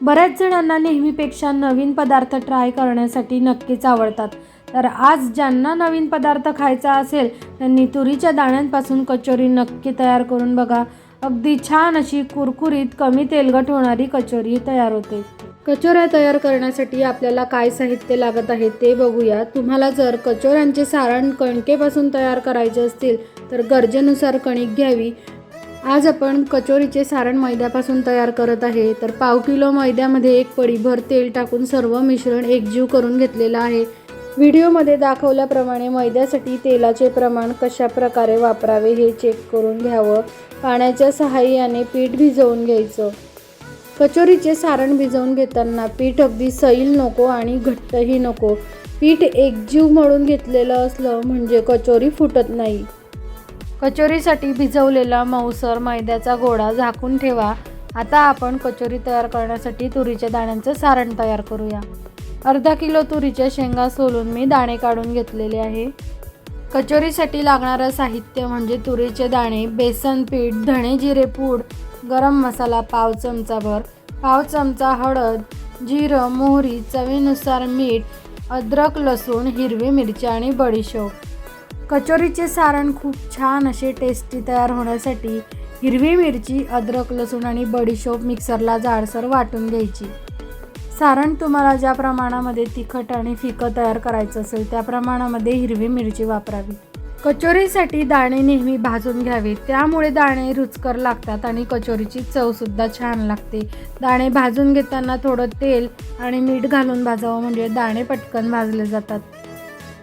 बऱ्याच जणांना नेहमीपेक्षा नवीन पदार्थ ट्राय करण्यासाठी नक्कीच आवडतात. तर आज ज्यांना नवीन पदार्थ खायचा असेल त्यांनी तुरीच्या दाण्यांपासून कचोरी नक्की तयार करून बघा. अगदी छान अशी कुरकुरीत कमी तेलकट होणारी कचोरी तयार होते. कचोऱ्या तयार करण्यासाठी आपल्याला काय साहित्य लागत आहे ते बघूया. तुम्हाला जर कचोऱ्यांचे सारण कणकेपासून तयार करायचे असतील तर गरजेनुसार कणिक घ्यावी. आज आपण कचोरीचे सारण मैद्यापासून तयार करत आहे. तर पाव किलो मैद्यामध्ये एक पडीभर तेल टाकून सर्व मिश्रण एकजीव करून घेतलेलं आहे. व्हिडिओमध्ये दाखवल्याप्रमाणे मैद्यासाठी तेलाचे प्रमाण कशा प्रकारे वापरावे हे चेक करून घ्यावं. पाण्याच्या सहाय्याने पीठ भिजवून घ्यायचं. कचोरीचे सारण भिजवून घेताना पीठ अगदी सैल नको आणि घट्टही नको. पीठ एकजीव मळून घेतलेलं असलं म्हणजे कचोरी फुटत नाही. कचोरीसाठी भिजवलेला मऊसर मैद्याचा गोळा झाकून ठेवा. आता आपण कचोरी तयार करण्यासाठी तुरीच्या दाण्यांचं सारण तयार करूया. अर्धा किलो तुरीच्या शेंगा सोलून मी दाणे काढून घेतलेले आहे. कचोरीसाठी लागणारं साहित्य म्हणजे तुरीचे दाणे बेसन पीठ धणे जिरे पूड गरम मसाला पाव चमचाभर. पाव चमचा हळद जिरं मोहरी चवीनुसार मीठ अद्रक लसूण हिरवी मिरची आणि बडीशेप. कचोरीचे सारण खूप छान असे टेस्टी तयार होण्यासाठी हिरवी मिरची अद्रक लसूण आणि बडीशोप मिक्सरला जाडसर वाटून घ्यायची. सारण तुम्हाला ज्या प्रमाणामध्ये तिखट आणि फिकं तयार करायचं असेल त्या प्रमाणामध्ये हिरवी मिरची वापरावी. कचोरीसाठी दाणे नेहमी भाजून घ्यावे. त्यामुळे दाणे रुचकर लागतात आणि कचोरीची चवसुद्धा छान लागते. दाणे भाजून घेताना थोडं तेल आणि मीठ घालून भाजावं म्हणजे दाणे पटकन भाजले जातात.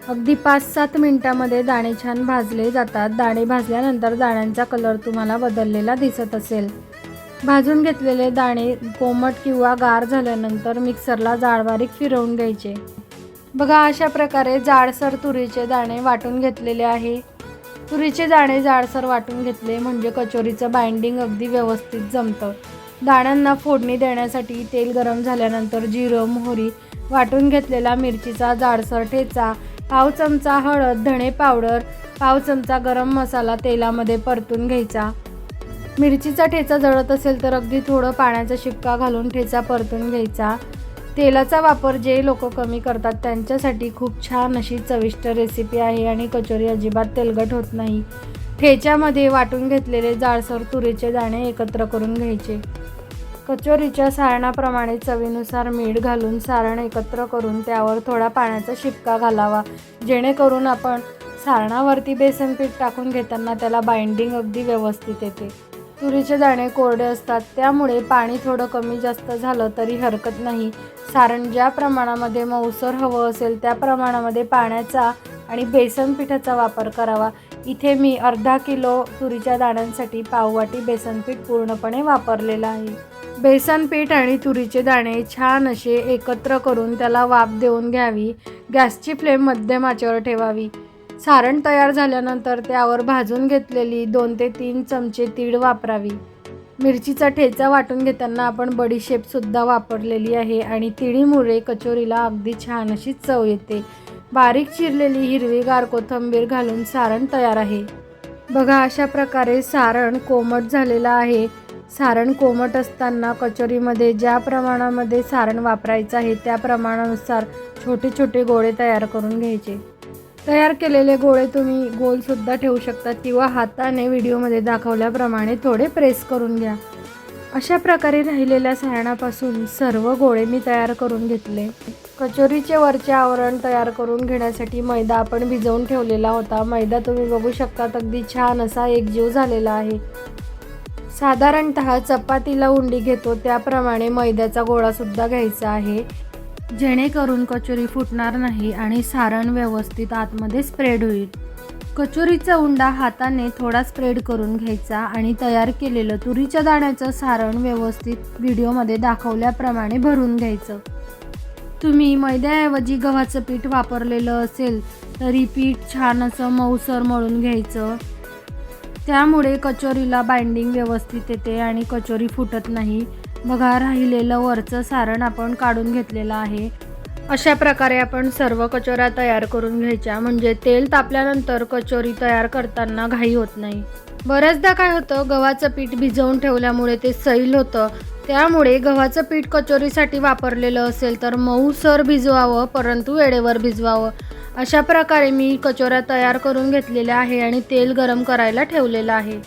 अगदी पाच सात मिनिटामध्ये दाणे छान भाजले जातात. दाणे भाजल्यानंतर दाण्यांचा कलर तुम्हाला बदललेला दिसत असेल. भाजून घेतलेले दाणे कोमट किंवा गार झाल्यानंतर मिक्सरला जाळवारीक फिरवून घ्यायचे. बघा अशा प्रकारे जाडसर तुरीचे दाणे वाटून घेतलेले आहे. तुरीचे दाणे जाडसर वाटून घेतले म्हणजे कचोरीचं बाइंडिंग अगदी व्यवस्थित जमतं. दाण्यांना फोडणी देण्यासाठी तेल गरम झाल्यानंतर जिरं मोहरी वाटून घेतलेला मिरचीचा जाडसर ठेचा पाव चमचा हळद धणे पावडर पाव चमचा गरम मसाला तेलामध्ये परतून घ्यायचा. मिरचीचा ठेचा जळत असेल तर अगदी थोडं पाण्याचा शिपका घालून ठेचा परतून घ्यायचा. तेलाचा वापर जे लोक कमी करतात त्यांच्यासाठी खूप छान अशी चविष्ट रेसिपी आहे आणि कचोरी अजिबात तेलकट होत नाही. ठेच्यामध्ये वाटून घेतलेले जाळसर तुरीचे दाणे एकत्र करून घ्यायचे. कचोरीच्या सारणाप्रमाणे चवीनुसार मीठ घालून सारण एकत्र करून त्यावर थोडा पाण्याचा शिपका घालावा. जेणेकरून आपण सारणावरती बेसन पीठ टाकून घेताना त्याला बाइंडिंग अगदी व्यवस्थित येते. तुरीचे दाणे कोरडे असतात त्यामुळे पाणी थोडं कमी जास्त झालं तरी हरकत नाही. सारण ज्या प्रमाणामध्ये मऊसर हवं असेल त्या प्रमाणामध्ये पाण्याचा आणि बेसन पिठाचा वापर करावा. इथे मी अर्धा किलो तुरीच्या दाण्यांसाठी पाववाटी बेसन पीठ पूर्णपणे वापरलेलं आहे. बेसन पीठ आणि तुरीचे दाणे छान असे एकत्र करून त्याला वाफ देऊन घ्यावी. गॅसची फ्लेम मध्यम आचेवर ठेवावी. सारण तयार झाल्यानंतर त्यावर भाजून घेतलेली दोन ते तीन चमचे तीळ वापरावी. मिरचीचा ठेचा वाटून घेताना आपण बडीशेपसुद्धा वापरलेली आहे आणि तिळीमुळे कचोरीला अगदी छान अशी चव येते. बारीक चिरलेली हिरवीगार कोथंबीर घालून सारण तयार आहे. बघा अशा प्रकारे सारण कोमट झालेलं आहे. सारण कोमट असताना कचोरीमध्ये ज्या प्रमाणामध्ये सारण वापरायचं आहे त्या प्रमाणानुसार छोटे छोटे गोळे तयार करून घ्यायचे. तयार केलेले गोळे तुम्ही गोलसुद्धा ठेवू शकता किंवा हाताने व्हिडिओमध्ये दाखवल्याप्रमाणे थोडे प्रेस करून घ्या. अशा प्रकारे राहिलेल्या सारणापासून सर्व गोळे मी तयार करून घेतले. कचोरीचे वरचे आवरण तयार करून घेण्यासाठी मैदा आपण भिजवून ठेवलेला होता. मैदा तुम्ही बघू शकता अगदी छान असा एकजीव झालेला आहे. साधारणत चपातीला उंडी घेतो त्याप्रमाणे मैद्याचा गोळासुद्धा घ्यायचा आहे. जेणेकरून कचोरी फुटणार नाही आणि सारण व्यवस्थित आतमध्ये स्प्रेड होईल. कचोरीचा उंडा हाताने थोडा स्प्रेड करून घ्यायचा आणि तयार केलेलं तुरीच्या दाण्याचं सारण व्यवस्थित व्हिडिओमध्ये दाखवल्याप्रमाणे भरून घ्यायचं. तुम्ही मैद्याऐवजी गव्हाचं पीठ वापरलेलं असेल तरी पीठ छान असं मऊसर मळून घ्यायचं. त्यामुळे कचोरीला बाइंडिंग व्यवस्थित येते आणि कचोरी फुटत नाही. बघा राहिलेलं वरचं सारण आपण काढून घेतलेलं आहे. अशा प्रकारे आपण सर्व कचोऱ्या तयार करून घ्यायच्या. म्हणजे तेल तापल्यानंतर कचोरी तयार करताना घाई होत नाही. बऱ्याचदा काय होतं गव्हाचं पीठ भिजवून ठेवल्यामुळे ते सैल होतं. त्यामुळे गव्हाचं पीठ कचोरीसाठी वापरलेलं असेल तर मऊसर भिजवावं परंतु वेळेवर भिजवावं. अशा प्रकारे मी कचोऱ्या तयार करून घेतलेल्या आहे आणि तेल गरम करायला ठेवलेलं आहे.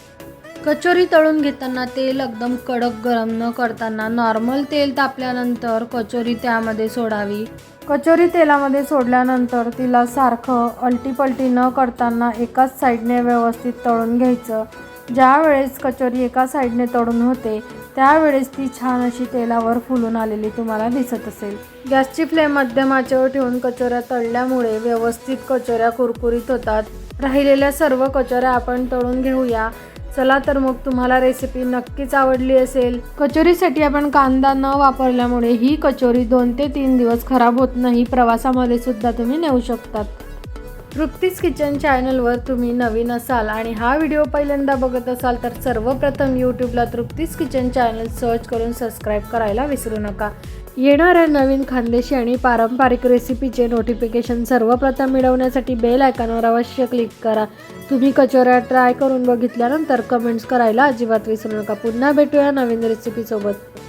कचोरी तळून घेताना तेल एकदम कडक गरम न करताना नॉर्मल तेल तापल्यानंतर कचोरी त्यामध्ये सोडावी. कचोरी तेलामध्ये सोडल्यानंतर तिला सारखं अलटीपलटी न करताना एकाच साईडने व्यवस्थित तळून घ्यायचं. ज्या वेळेस कचोरी एका साईडने तळून होते त्यावेळेस ती छान अशी तेलावर फुलून आलेली तुम्हाला दिसत असेल. गॅसची फ्लेम मध्यम आचेवर ठेवून कचोऱ्या तळल्यामुळे व्यवस्थित कचोऱ्या कुरकुरीत होतात. राहिलेल्या सर्व कचोऱ्या आपण तळून घेऊया. चला तर मग तुम्हाला रेसिपी नक्कीच आवडली असेल. कचोरीसाठी आपण कांदा न वापरल्यामुळे ही कचोरी दोन ते तीन दिवस खराब होत नाही. प्रवासामध्ये सुद्धा तुम्ही नेऊ शकतात. तृप्तीस किचन चॅनलवर तुम्ही नवीन असाल आणि हा व्हिडिओ पहिल्यांदा बघत असाल तर सर्वप्रथम यूट्यूबला तृप्तीस किचन चॅनल सर्च करून सबस्क्राईब करायला विसरू नका. येणाऱ्या नवीन खानदेशी आणि पारंपरिक रेसिपीचे नोटिफिकेशन सर्वप्रथम मिळवण्यासाठी बेल आयकॉनवर अवश्य क्लिक करा. तुम्ही कचोऱ्या ट्राय करून बघितल्यानंतर कमेंट्स करायला अजिबात विसरू नका. पुन्हा भेटूया नवीन रेसिपीसोबत